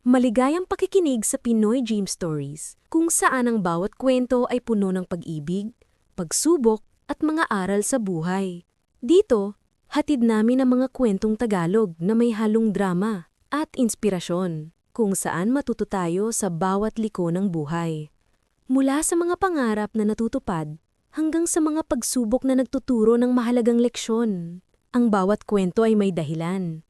Maligayang pakikinig sa Pinoy Dream Stories, kung saan ang bawat kwento ay puno ng pag-ibig, pagsubok at mga aral sa buhay. Dito, hatid namin ang mga kwentong Tagalog na may halong drama at inspirasyon, kung saan matuto tayo sa bawat liko ng buhay. Mula sa mga pangarap na natutupad hanggang sa mga pagsubok na nagtuturo ng mahalagang leksyon. Ang bawat kwento ay may dahilan.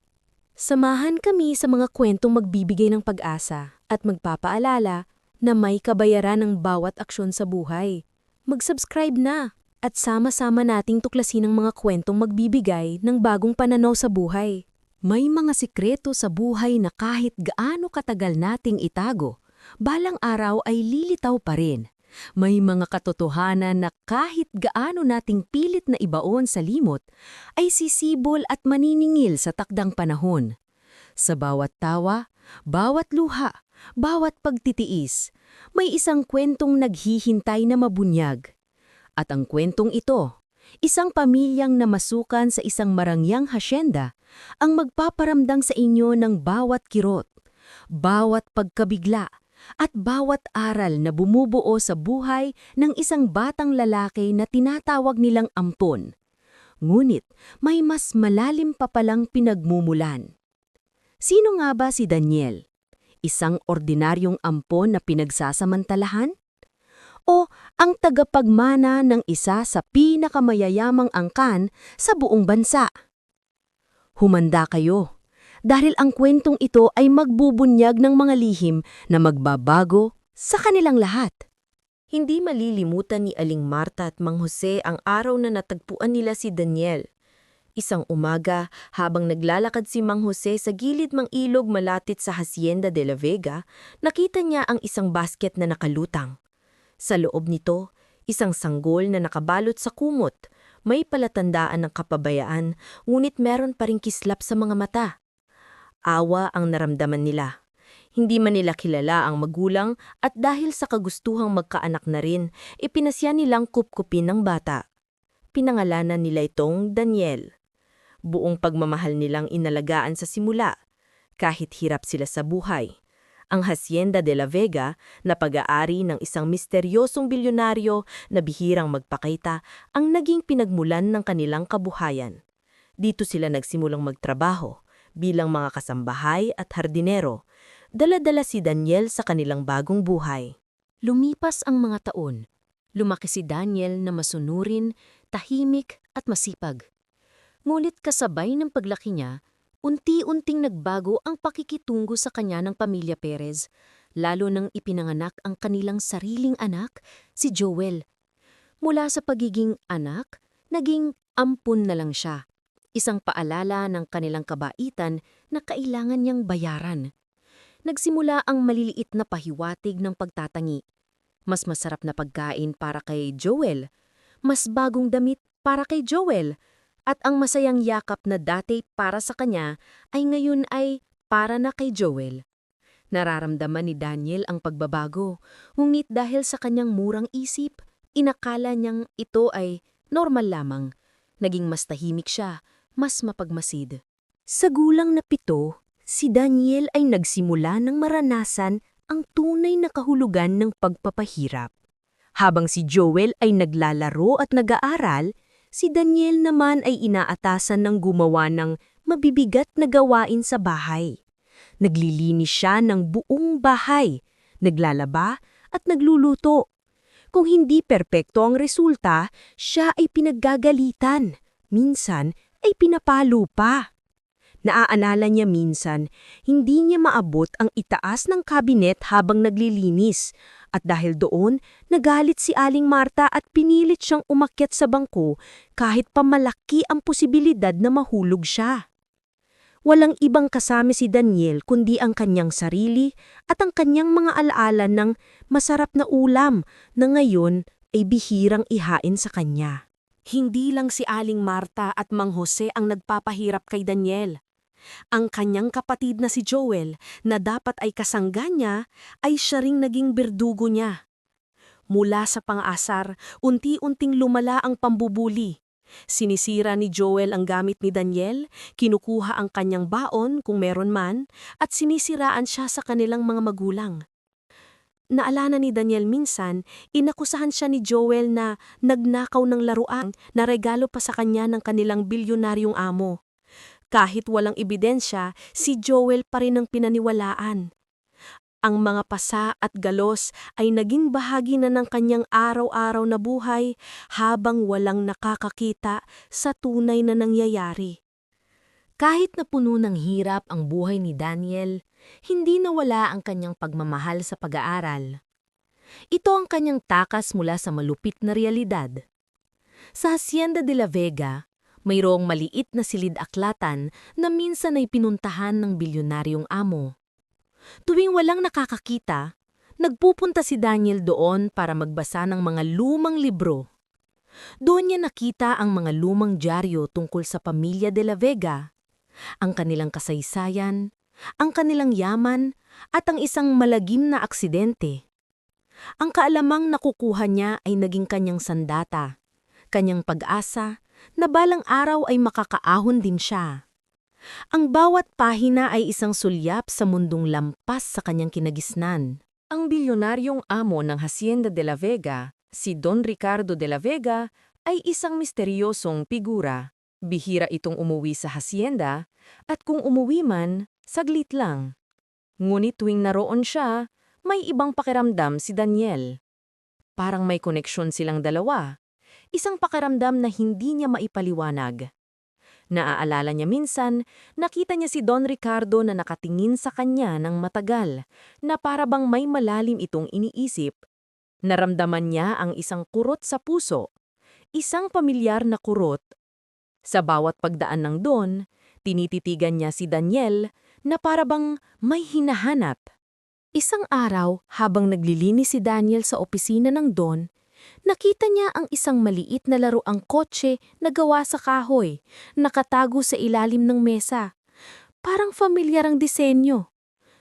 Samahan kami sa mga kwentong magbibigay ng pag-asa at magpapaalala na may kabayaran ng bawat aksyon sa buhay. Mag-subscribe na at sama-sama nating tuklasin ang mga kwentong magbibigay ng bagong pananaw sa buhay. May mga sikreto sa buhay na kahit gaano katagal nating itago, balang araw ay lilitaw pa rin. May mga katotohanan na kahit gaano nating pilit na ibaon sa limot, ay sisibol at maniningil sa takdang panahon. Sa bawat tawa, bawat luha, bawat pagtitiis, may isang kwentong naghihintay na mabunyag. At ang kwentong ito, isang pamilyang namasukan sa isang marangyang hasyenda, ang magpaparamdang sa inyo ng bawat kirot, bawat pagkabigla, at bawat aral na bumubuo sa buhay ng isang batang lalaki na tinatawag nilang ampon. Ngunit may mas malalim pa palang pinagmumulan. Sino nga ba si Daniel? Isang ordinaryong ampon na pinagsasamantalahan? O ang tagapagmana ng isa sa pinakamayayamang angkan sa buong bansa? Humanda kayo dahil ang kwentong ito ay magbubunyag ng mga lihim na magbabago sa kanilang lahat. Hindi malilimutan ni Aling Marta at Mang Jose ang araw na natagpuan nila si Daniel. Isang umaga, habang naglalakad si Mang Jose sa gilid mang ilog malapit sa Hacienda de la Vega, nakita niya ang isang basket na nakalutang. Sa loob nito, isang sanggol na nakabalot sa kumot. May palatandaan ng kapabayaan, ngunit meron pa ring kislap sa mga mata. Awa ang naramdaman nila. Hindi man nila kilala ang magulang at dahil sa kagustuhang magkaanak na rin, ipinasya nilang kupkupin ng bata. Pinangalanan nila itong Daniel. Buong pagmamahal nilang inalagaan sa simula, kahit hirap sila sa buhay. Ang Hacienda de la Vega na pag-aari ng isang misteryosong bilyonaryo na bihirang magpakita ang naging pinagmulan ng kanilang kabuhayan. Dito sila nagsimulang magtrabaho bilang mga kasambahay at hardinero. Dala-dala si Daniel sa kanilang bagong buhay. Lumipas ang mga taon. Lumaki si Daniel na masunurin, tahimik at masipag. Ngunit kasabay ng paglaki niya, unti-unting nagbago ang pakikitungo sa kanya ng pamilya Perez, lalo nang ipinanganak ang kanilang sariling anak, si Joel. Mula sa pagiging anak, naging ampun na lang siya isang paalala ng kanilang kabaitan na kailangan niyang bayaran. Nagsimula ang maliliit na pahiwatig ng pagtatangi. Mas masarap na pagkain para kay Joel, mas bagong damit para kay Joel, at ang masayang yakap na dati para sa kanya ay ngayon ay para na kay Joel. Nararamdaman ni Daniel ang pagbabago, ngunit dahil sa kanyang murang isip, inakala niyang ito ay normal lamang. Naging mas tahimik siya, mas mapagmasid. Sa gulang na pito, si Daniel ay nagsimula ng maranasan ang tunay na kahulugan ng pagpapahirap. Habang si Joel ay naglalaro at nag-aaral, si Daniel naman ay inaatasan ng gumawa ng mabibigat na gawain sa bahay. Naglilinis siya ng buong bahay, naglalaba at nagluluto. Kung hindi perpekto ang resulta, siya ay pinaggagalitan. Minsan ay pinapalo pa. Naaalala niya minsan, hindi niya maabot ang itaas ng kabinet habang naglilinis at dahil doon, nagalit si Aling Marta at pinilit siyang umakyat sa bangko kahit pamalaki ang posibilidad na mahulog siya. Walang ibang kasama si Daniel kundi ang kanyang sarili at ang kanyang mga alaala ng masarap na ulam na ngayon ay bihirang ihain sa kanya. Hindi lang si Aling Marta at Mang Jose ang nagpapahirap kay Daniel. Ang kanyang kapatid na si Joel, na dapat ay kasangga niya, ay siya ring naging berdugo niya. Mula sa pang-asar, unti-unting lumala ang pambubuli. Sinisira ni Joel ang gamit ni Daniel, kinukuha ang kanyang baon kung meron man, at sinisiraan siya sa kanilang mga magulang. Naalala ni Daniel minsan, inakusahan siya ni Joel na nagnakaw ng laruan na regalo pa sa kanya ng kanilang bilyonaryong amo. Kahit walang ebidensya, si Joel pa rin ang pinaniwalaan. Ang mga pasa at galos ay naging bahagi na ng kanyang araw-araw na buhay habang walang nakakakita sa tunay na nangyayari. Kahit na puno ng hirap ang buhay ni Daniel, hindi nawala ang kanyang pagmamahal sa pag-aaral. Ito ang kanyang takas mula sa malupit na realidad. Sa Hacienda de la Vega, mayroong maliit na silid-aklatan na minsan ay pinuntahan ng bilyonaryong amo. Tuwing walang nakakakita, nagpupunta si Daniel doon para magbasa ng mga lumang libro. Doon niya nakita ang mga lumang dyaryo tungkol sa pamilya de la Vega, ang kanilang kasaysayan, ang kanilang yaman, at ang isang malagim na aksidente. Ang kaalamang nakukuha niya ay naging kanyang sandata, kanyang pag-asa, na balang araw ay makakaahon din siya. Ang bawat pahina ay isang sulyap sa mundong lampas sa kanyang kinagisnan. Ang bilyonaryong amo ng Hacienda de la Vega, si Don Ricardo de la Vega, ay isang misteryosong figura. Bihira itong umuwi sa hacienda, at kung umuwi man, saglit lang. Ngunit tuwing naroon siya, may ibang pakiramdam si Daniel. Parang may koneksyon silang dalawa. Isang pakiramdam na hindi niya maipaliwanag. Naaalala niya minsan, nakita niya si Don Ricardo na nakatingin sa kanya ng matagal, na para bang may malalim itong iniisip. Naramdaman niya ang isang kurot sa puso, isang pamilyar na kurot. Sa bawat pagdaan ng Don, tinititigan niya si Daniel na para bang may hinahanap. Isang araw, habang naglilinis si Daniel sa opisina ng Don, Nakita niya ang isang maliit na laruang kotse na gawa sa kahoy, nakatago sa ilalim ng mesa. Parang familiar ang disenyo.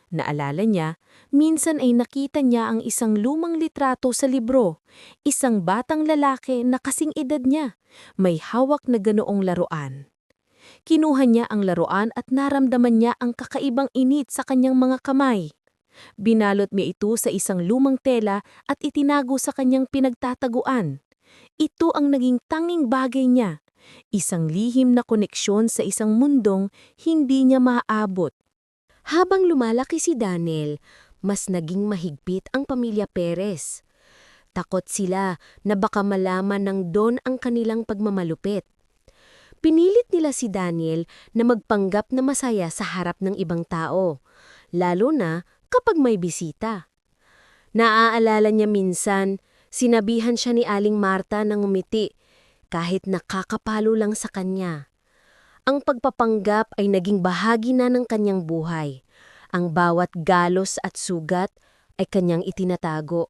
Naalala niya, minsan ay nakita niya ang isang lumang litrato sa libro, isang batang lalaki na kasing edad niya, may hawak na ganoong laruan. Kinuha niya ang laruan at naramdaman niya ang kakaibang init sa kanyang mga kamay. Binalot niya ito sa isang lumang tela at itinago sa kanyang pinagtataguan. Ito ang naging tanging bagay niya, isang lihim na koneksyon sa isang mundong hindi niya maaabot. Habang lumalaki si Daniel, mas naging mahigpit ang pamilya Perez. Takot sila na baka malaman ng Don ang kanilang pagmamalupit. Pinilit nila si Daniel na magpanggap na masaya sa harap ng ibang tao, lalo na kapag may bisita. Naaalala niya minsan, sinabihan siya ni Aling Marta ng umiti kahit nakakapalo lang sa kanya. Ang pagpapanggap ay naging bahagi na ng kanyang buhay. Ang bawat galos at sugat ay kanyang itinatago.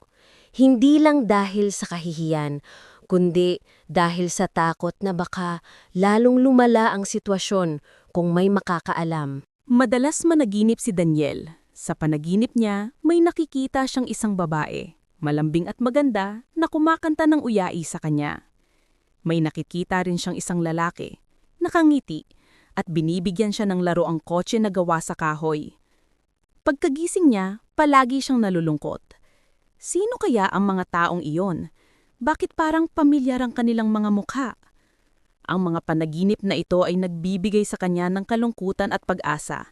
Hindi lang dahil sa kahihiyan, kundi dahil sa takot na baka lalong lumala ang sitwasyon kung may makakaalam. Madalas managinip si Daniel sa panaginip niya, may nakikita siyang isang babae, malambing at maganda, na kumakanta ng uyai sa kanya. May nakikita rin siyang isang lalaki, nakangiti, at binibigyan siya ng laro ang kotse na gawa sa kahoy. Pagkagising niya, palagi siyang nalulungkot. Sino kaya ang mga taong iyon? Bakit parang pamilyar ang kanilang mga mukha? Ang mga panaginip na ito ay nagbibigay sa kanya ng kalungkutan at pag-asa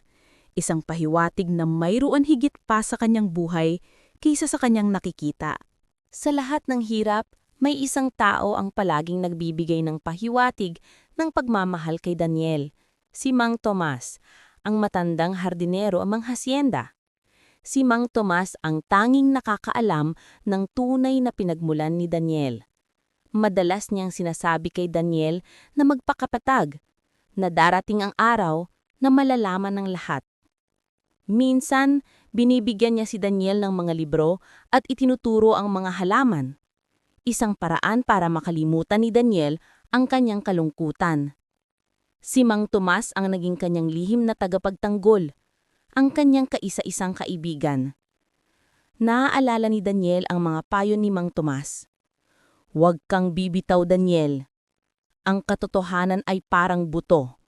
isang pahiwatig na mayroon higit pa sa kanyang buhay kaysa sa kanyang nakikita. Sa lahat ng hirap, may isang tao ang palaging nagbibigay ng pahiwatig ng pagmamahal kay Daniel, si Mang Tomas, ang matandang hardinero amang hacienda. Si Mang Tomas ang tanging nakakaalam ng tunay na pinagmulan ni Daniel. Madalas niyang sinasabi kay Daniel na magpakapatag, na darating ang araw na malalaman ng lahat Minsan, binibigyan niya si Daniel ng mga libro at itinuturo ang mga halaman. Isang paraan para makalimutan ni Daniel ang kanyang kalungkutan. Si Mang Tomas ang naging kanyang lihim na tagapagtanggol, ang kanyang kaisa-isang kaibigan. Naaalala ni Daniel ang mga payo ni Mang Tomas. Huwag kang bibitaw, Daniel. ang katotohanan ay parang buto.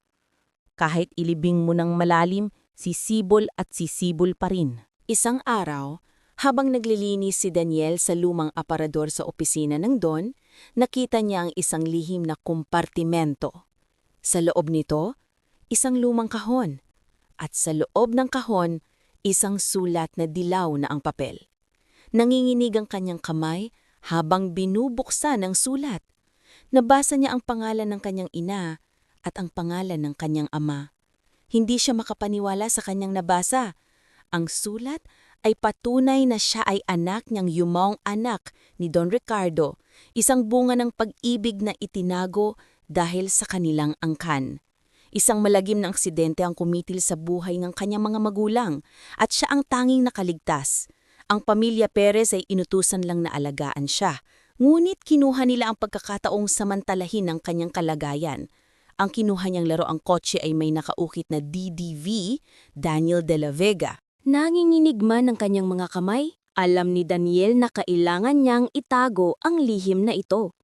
Kahit ilibing mo ng malalim, sisibol at sisibol pa rin. Isang araw, habang naglilinis si Daniel sa lumang aparador sa opisina ng Don, nakita niya ang isang lihim na kompartimento. Sa loob nito, isang lumang kahon. At sa loob ng kahon, isang sulat na dilaw na ang papel. Nanginginig ang kanyang kamay habang binubuksan ang sulat. Nabasa niya ang pangalan ng kanyang ina at ang pangalan ng kanyang ama. Hindi siya makapaniwala sa kanyang nabasa. Ang sulat ay patunay na siya ay anak niyang yumaong anak ni Don Ricardo, isang bunga ng pag-ibig na itinago dahil sa kanilang angkan. Isang malagim na aksidente ang kumitil sa buhay ng kanyang mga magulang at siya ang tanging nakaligtas. Ang pamilya Perez ay inutusan lang na alagaan siya, ngunit kinuha nila ang pagkakataong samantalahin ang kanyang kalagayan. Ang kinuha niyang laro ang kotse ay may nakaukit na DDV, Daniel de la Vega. Nanginginig man ang kanyang mga kamay, alam ni Daniel na kailangan niyang itago ang lihim na ito.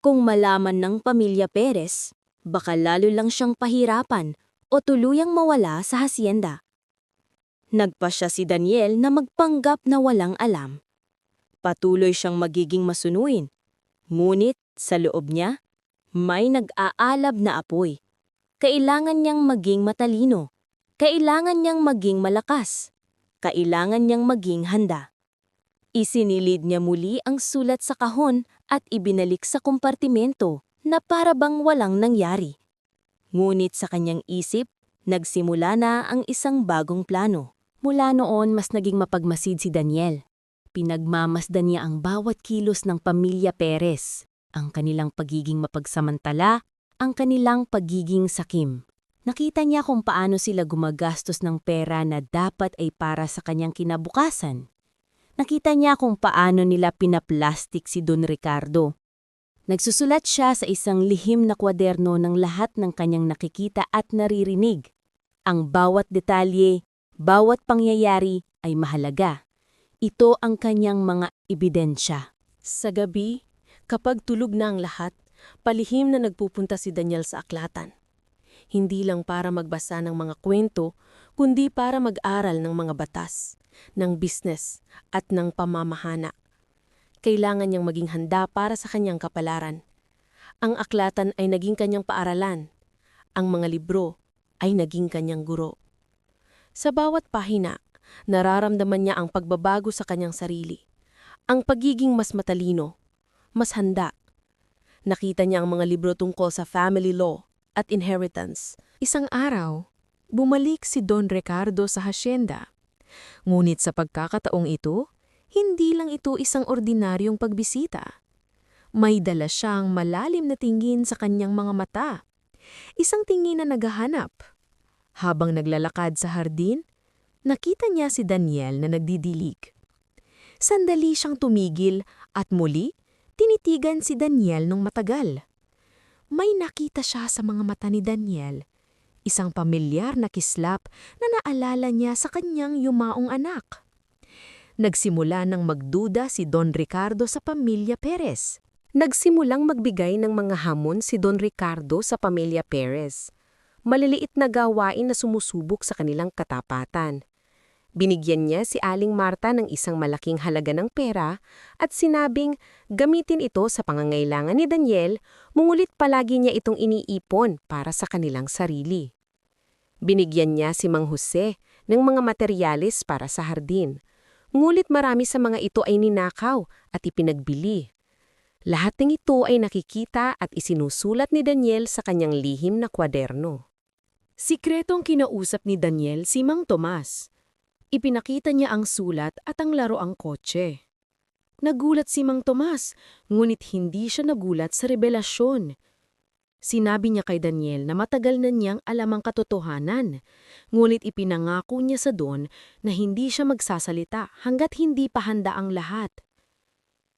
Kung malaman ng pamilya Perez, baka lalo lang siyang pahirapan o tuluyang mawala sa hasyenda. Nagpa siya si Daniel na magpanggap na walang alam. Patuloy siyang magiging masunuin. Ngunit sa loob niya, may nag-aalab na apoy. Kailangan niyang maging matalino. Kailangan niyang maging malakas. Kailangan niyang maging handa. Isinilid niya muli ang sulat sa kahon at ibinalik sa kompartimento na para bang walang nangyari. Ngunit sa kanyang isip, nagsimula na ang isang bagong plano. Mula noon mas naging mapagmasid si Daniel. Pinagmamasdan niya ang bawat kilos ng pamilya Perez, ang kanilang pagiging mapagsamantala, ang kanilang pagiging sakim. Nakita niya kung paano sila gumagastos ng pera na dapat ay para sa kanyang kinabukasan. Nakita niya kung paano nila pinaplastik si Don Ricardo. Nagsusulat siya sa isang lihim na kwaderno ng lahat ng kanyang nakikita at naririnig. Ang bawat detalye, bawat pangyayari ay mahalaga. Ito ang kanyang mga ebidensya. Sa gabi, kapag tulog na ang lahat, palihim na nagpupunta si Daniel sa aklatan. Hindi lang para magbasa ng mga kwento, kundi para mag-aral ng mga batas, ng business, at ng pamamahana. Kailangan niyang maging handa para sa kanyang kapalaran. Ang aklatan ay naging kanyang paaralan. Ang mga libro ay naging kanyang guro. Sa bawat pahina, nararamdaman niya ang pagbabago sa kanyang sarili. Ang pagiging mas matalino, mas handa. Nakita niya ang mga libro tungkol sa family law at inheritance. Isang araw, bumalik si Don Ricardo sa hasyenda. Ngunit sa pagkakataong ito, hindi lang ito isang ordinaryong pagbisita. May dala siyang malalim na tingin sa kanyang mga mata. Isang tingin na naghahanap. Habang naglalakad sa hardin, nakita niya si Daniel na nagdidilig. Sandali siyang tumigil at muli, tinitigan si Daniel nung matagal. May nakita siya sa mga mata ni Daniel, isang pamilyar na kislap na naalala niya sa kanyang yumaong anak. Nagsimula ng magduda si Don Ricardo sa pamilya Perez. Nagsimulang magbigay ng mga hamon si Don Ricardo sa pamilya Perez. Maliliit na gawain na sumusubok sa kanilang katapatan. Binigyan niya si Aling Marta ng isang malaking halaga ng pera at sinabing gamitin ito sa pangangailangan ni Daniel, mungulit palagi niya itong iniipon para sa kanilang sarili. Binigyan niya si Mang Jose ng mga materyales para sa hardin, ngulit marami sa mga ito ay ninakaw at ipinagbili. Lahat ng ito ay nakikita at isinusulat ni Daniel sa kanyang lihim na kwaderno. Sikretong kinausap ni Daniel si Mang Tomas. Ipinakita niya ang sulat at ang laro ang kotse. Nagulat si Mang Tomas, ngunit hindi siya nagulat sa revelasyon. Sinabi niya kay Daniel na matagal na niyang alam ang katotohanan, ngunit ipinangako niya sa Don na hindi siya magsasalita hanggat hindi pa handa ang lahat.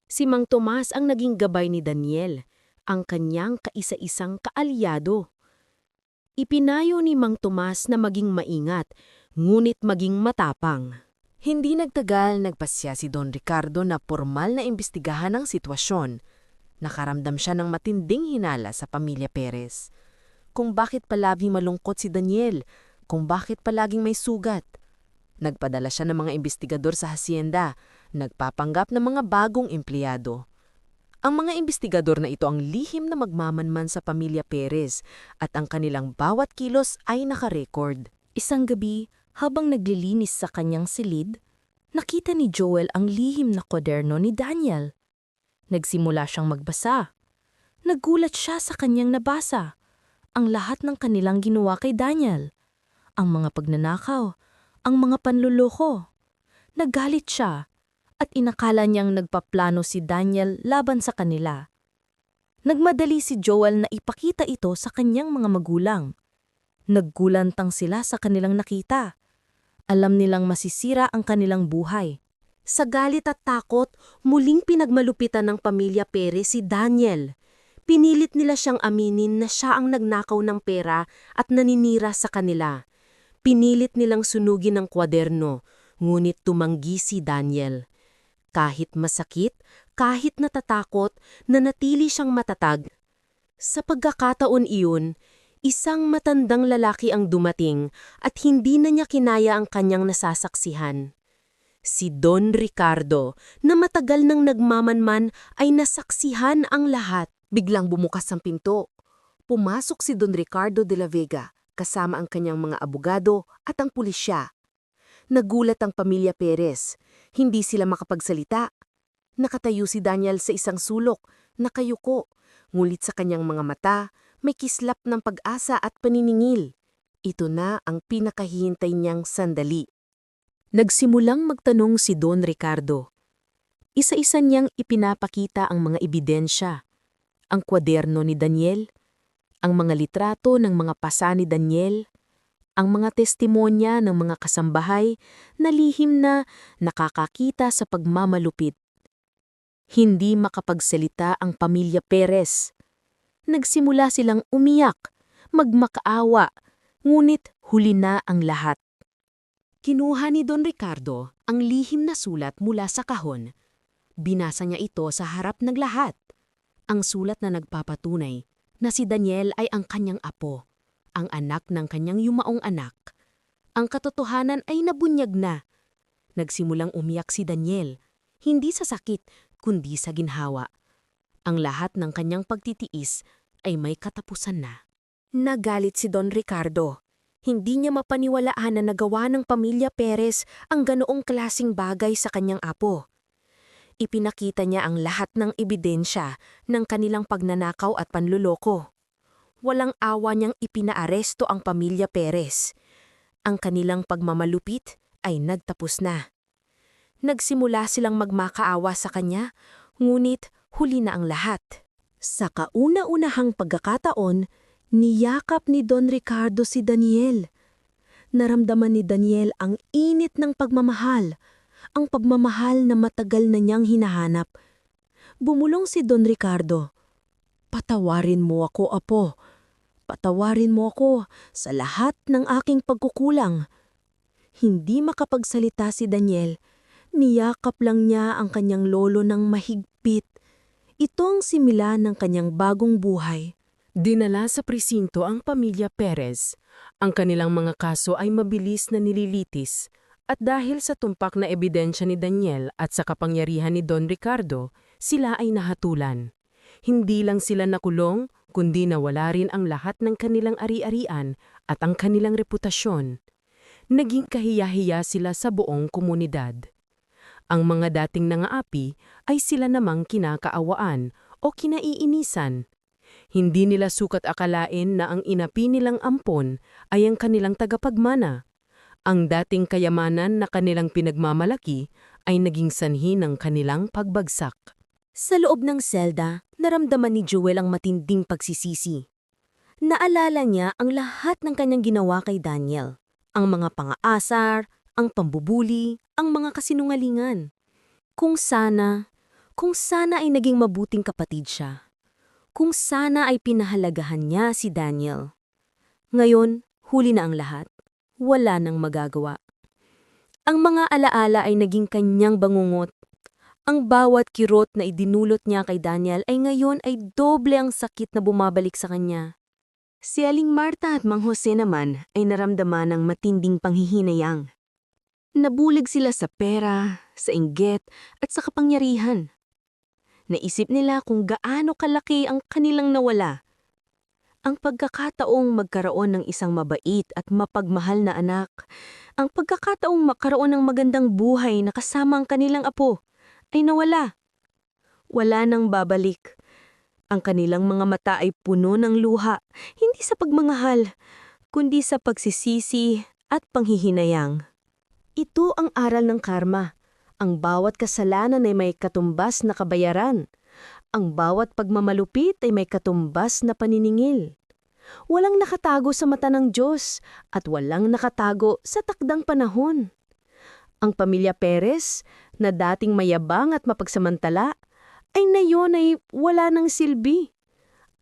Si Mang Tomas ang naging gabay ni Daniel, ang kanyang kaisa-isang kaalyado. Ipinayo ni Mang Tomas na maging maingat, ngunit maging matapang. Hindi nagtagal nagpasya si Don Ricardo na formal na imbestigahan ang sitwasyon. Nakaramdam siya ng matinding hinala sa pamilya Perez. Kung bakit palaging malungkot si Daniel, kung bakit palaging may sugat. Nagpadala siya ng mga investigador sa hacienda, nagpapanggap ng mga bagong empleyado. Ang mga investigador na ito ang lihim na magmamanman sa pamilya Perez at ang kanilang bawat kilos ay nakarecord. Isang gabi, habang naglilinis sa kanyang silid, nakita ni Joel ang lihim na kwaderno ni Daniel. Nagsimula siyang magbasa. Nagulat siya sa kanyang nabasa. Ang lahat ng kanilang ginawa kay Daniel. Ang mga pagnanakaw, ang mga panluloko. Nagalit siya at inakala niyang nagpaplano si Daniel laban sa kanila. Nagmadali si Joel na ipakita ito sa kanyang mga magulang. Naggulantang sila sa kanilang nakita. Alam nilang masisira ang kanilang buhay. Sa galit at takot, muling pinagmalupitan ng pamilya Perez si Daniel. Pinilit nila siyang aminin na siya ang nagnakaw ng pera at naninira sa kanila. Pinilit nilang sunugin ang kwaderno, ngunit tumanggi si Daniel. Kahit masakit, kahit natatakot, nanatili siyang matatag. Sa pagkakataon iyon, isang matandang lalaki ang dumating at hindi na niya kinaya ang kanyang nasasaksihan. Si Don Ricardo, na matagal nang nagmamanman ay nasaksihan ang lahat. Biglang bumukas ang pinto. Pumasok si Don Ricardo de la Vega kasama ang kanyang mga abogado at ang pulisya. Nagulat ang pamilya Perez. Hindi sila makapagsalita. Nakatayo si Daniel sa isang sulok, nakayuko, ngulit sa kanyang mga mata, may kislap ng pag-asa at paniningil. Ito na ang pinakahihintay niyang sandali. Nagsimulang magtanong si Don Ricardo. Isa-isa niyang ipinapakita ang mga ebidensya. Ang kwaderno ni Daniel, ang mga litrato ng mga pasa ni Daniel, ang mga testimonya ng mga kasambahay na lihim na nakakakita sa pagmamalupit. Hindi makapagsalita ang pamilya Perez. Nagsimula silang umiyak, magmakaawa, ngunit huli na ang lahat. Kinuha ni Don Ricardo ang lihim na sulat mula sa kahon. Binasa niya ito sa harap ng lahat. Ang sulat na nagpapatunay na si Daniel ay ang kanyang apo, ang anak ng kanyang yumaong anak. Ang katotohanan ay nabunyag na. Nagsimulang umiyak si Daniel, hindi sa sakit kundi sa ginhawa. Ang lahat ng kanyang pagtitiis ay may katapusan na. Nagalit si Don Ricardo. Hindi niya mapaniwalaan na nagawa ng pamilya Perez ang ganoong klasing bagay sa kanyang apo. Ipinakita niya ang lahat ng ebidensya ng kanilang pagnanakaw at panluloko. Walang awa niyang ipinaaresto ang pamilya Perez. Ang kanilang pagmamalupit ay nagtapos na. Nagsimula silang magmakaawa sa kanya, ngunit huli na ang lahat. Sa kauna-unahang pagkakataon, niyakap ni Don Ricardo si Daniel. Naramdaman ni Daniel ang init ng pagmamahal, ang pagmamahal na matagal na niyang hinahanap. Bumulong si Don Ricardo. Patawarin mo ako, apo. Patawarin mo ako sa lahat ng aking pagkukulang. Hindi makapagsalita si Daniel. Niyakap lang niya ang kanyang lolo ng mahigpit. Ito ang simula ng kanyang bagong buhay. Dinala sa presinto ang pamilya Perez. Ang kanilang mga kaso ay mabilis na nililitis at dahil sa tumpak na ebidensya ni Daniel at sa kapangyarihan ni Don Ricardo, sila ay nahatulan. Hindi lang sila nakulong, kundi nawala rin ang lahat ng kanilang ari-arian at ang kanilang reputasyon. Naging kahiya-hiya sila sa buong komunidad. Ang mga dating nangaapi ay sila namang kinakaawaan o kinaiinisan. Hindi nila sukat akalain na ang inapi nilang ampon ay ang kanilang tagapagmana. Ang dating kayamanan na kanilang pinagmamalaki ay naging sanhi ng kanilang pagbagsak. Sa loob ng selda, naramdaman ni Joel ang matinding pagsisisi. Naalala niya ang lahat ng kanyang ginawa kay Daniel. Ang mga pangaasar, ang pambubuli, ang mga kasinungalingan. Kung sana, kung sana ay naging mabuting kapatid siya. Kung sana ay pinahalagahan niya si Daniel. Ngayon, huli na ang lahat. Wala nang magagawa. Ang mga alaala ay naging kanyang bangungot. Ang bawat kirot na idinulot niya kay Daniel ay ngayon ay doble ang sakit na bumabalik sa kanya. Si Aling Marta at Mang Jose naman ay naramdaman ng matinding panghihinayang. Nabulig sila sa pera, sa inggit, at sa kapangyarihan. Naisip nila kung gaano kalaki ang kanilang nawala. Ang pagkakataong magkaroon ng isang mabait at mapagmahal na anak, ang pagkakataong magkaroon ng magandang buhay na kasama ang kanilang apo, ay nawala. Wala nang babalik. Ang kanilang mga mata ay puno ng luha, hindi sa pagmangahal, kundi sa pagsisisi at panghihinayang. Ito ang aral ng karma. Ang bawat kasalanan ay may katumbas na kabayaran. Ang bawat pagmamalupit ay may katumbas na paniningil. Walang nakatago sa mata ng Diyos at walang nakatago sa takdang panahon. Ang pamilya Perez, na dating mayabang at mapagsamantala, ay nayon ay wala ng silbi.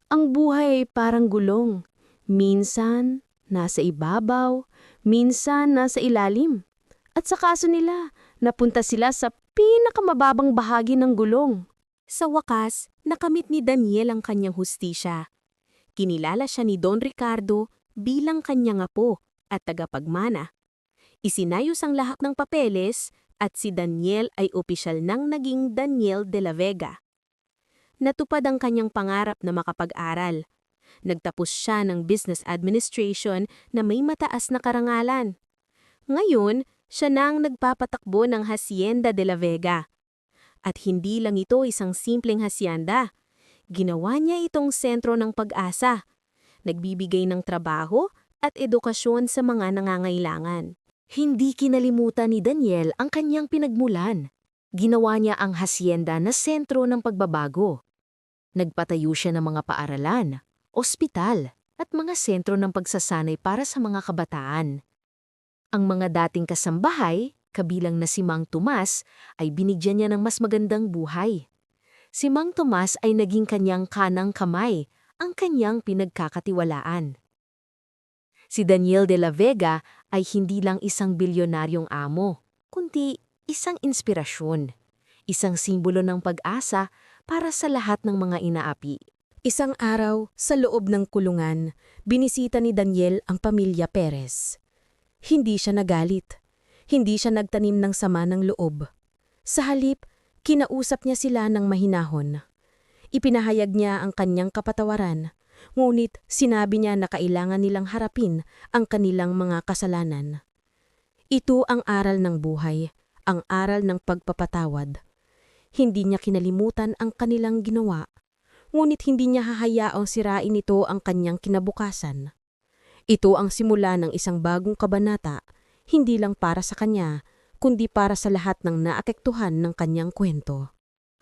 Ang buhay ay parang gulong. Minsan, nasa ibabaw, minsan nasa ilalim. At sa kaso nila, napunta sila sa pinakamababang bahagi ng gulong. Sa wakas, nakamit ni Daniel ang kanyang hustisya. Kinilala siya ni Don Ricardo bilang kanyang apo at tagapagmana. Isinayos ang lahat ng papeles at si Daniel ay opisyal nang naging Daniel de la Vega. Natupad ang kanyang pangarap na makapag-aral. Nagtapos siya ng business administration na may mataas na karangalan. Ngayon, siya na ang nagpapatakbo ng Hacienda de la Vega. At hindi lang ito isang simpleng hacienda. Ginawa niya itong sentro ng pag-asa. Nagbibigay ng trabaho at edukasyon sa mga nangangailangan. Hindi kinalimutan ni Daniel ang kanyang pinagmulan. Ginawa niya ang hacienda na sentro ng pagbabago. Nagpatayo siya ng mga paaralan, ospital, at mga sentro ng pagsasanay para sa mga kabataan. Ang mga dating kasambahay, kabilang na si Mang Tomas, ay binigyan niya ng mas magandang buhay. Si Mang Tomas ay naging kanyang kanang kamay, ang kanyang pinagkakatiwalaan. Si Daniel de la Vega ay hindi lang isang bilyonaryong amo, kundi isang inspirasyon, isang simbolo ng pag-asa para sa lahat ng mga inaapi. Isang araw, sa loob ng kulungan, binisita ni Daniel ang pamilya Perez. Hindi siya nagalit. Hindi siya nagtanim ng sama ng loob. Sa halip, kinausap niya sila ng mahinahon. Ipinahayag niya ang kanyang kapatawaran, ngunit sinabi niya na kailangan nilang harapin ang kanilang mga kasalanan. Ito ang aral ng buhay, ang aral ng pagpapatawad. Hindi niya kinalimutan ang kanilang ginawa, ngunit hindi niya hahayaang sirain ito ang kanyang kinabukasan. Ito ang simula ng isang bagong kabanata, hindi lang para sa kanya, kundi para sa lahat ng naapektuhan ng kanyang kwento.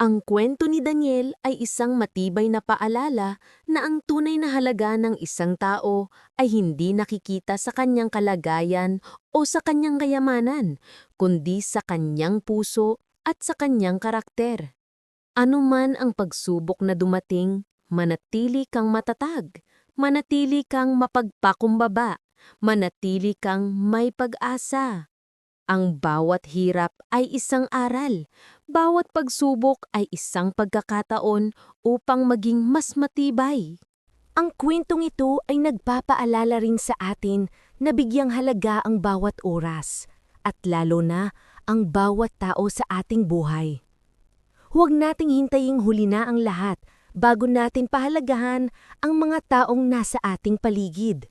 Ang kwento ni Daniel ay isang matibay na paalala na ang tunay na halaga ng isang tao ay hindi nakikita sa kanyang kalagayan o sa kanyang kayamanan, kundi sa kanyang puso at sa kanyang karakter. Ano man ang pagsubok na dumating, manatili kang matatag, manatili kang mapagpakumbaba, manatili kang may pag-asa. Ang bawat hirap ay isang aral, bawat pagsubok ay isang pagkakataon upang maging mas matibay. Ang kwentong ito ay nagpapaalala rin sa atin na bigyang halaga ang bawat oras, at lalo na ang bawat tao sa ating buhay. Huwag nating hintaying huli na ang lahat bago natin pahalagahan ang mga taong nasa ating paligid.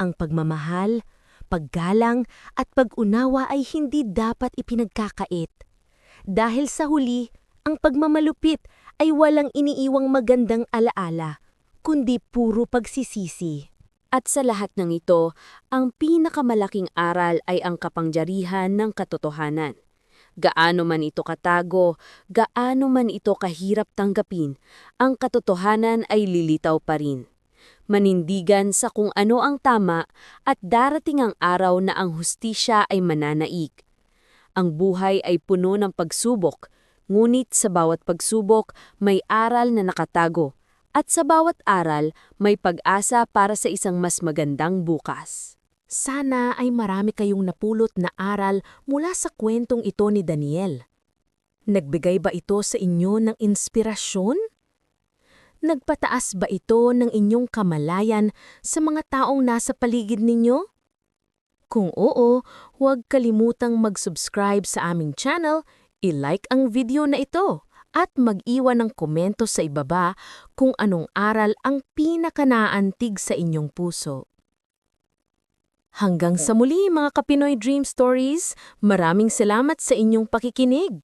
Ang pagmamahal, paggalang at pag-unawa ay hindi dapat ipinagkakait. Dahil sa huli, ang pagmamalupit ay walang iniiwang magandang alaala, kundi puro pagsisisi. At sa lahat ng ito, ang pinakamalaking aral ay ang kapangyarihan ng katotohanan. Gaano man ito katago, gaano man ito kahirap tanggapin, ang katotohanan ay lilitaw pa rin. Manindigan sa kung ano ang tama at darating ang araw na ang hustisya ay mananaig. Ang buhay ay puno ng pagsubok, ngunit sa bawat pagsubok may aral na nakatago, at sa bawat aral may pag-asa para sa isang mas magandang bukas. Sana ay marami kayong napulot na aral mula sa kwentong ito ni Daniel. Nagbigay ba ito sa inyo ng inspirasyon? Nagpataas ba ito ng inyong kamalayan sa mga taong nasa paligid ninyo? Kung oo, huwag kalimutang mag-subscribe sa aming channel, i-like ang video na ito, at mag-iwan ng komento sa ibaba kung anong aral ang pinakanaantig sa inyong puso. Hanggang sa muli mga Kapinoy Dream Stories, maraming salamat sa inyong pakikinig.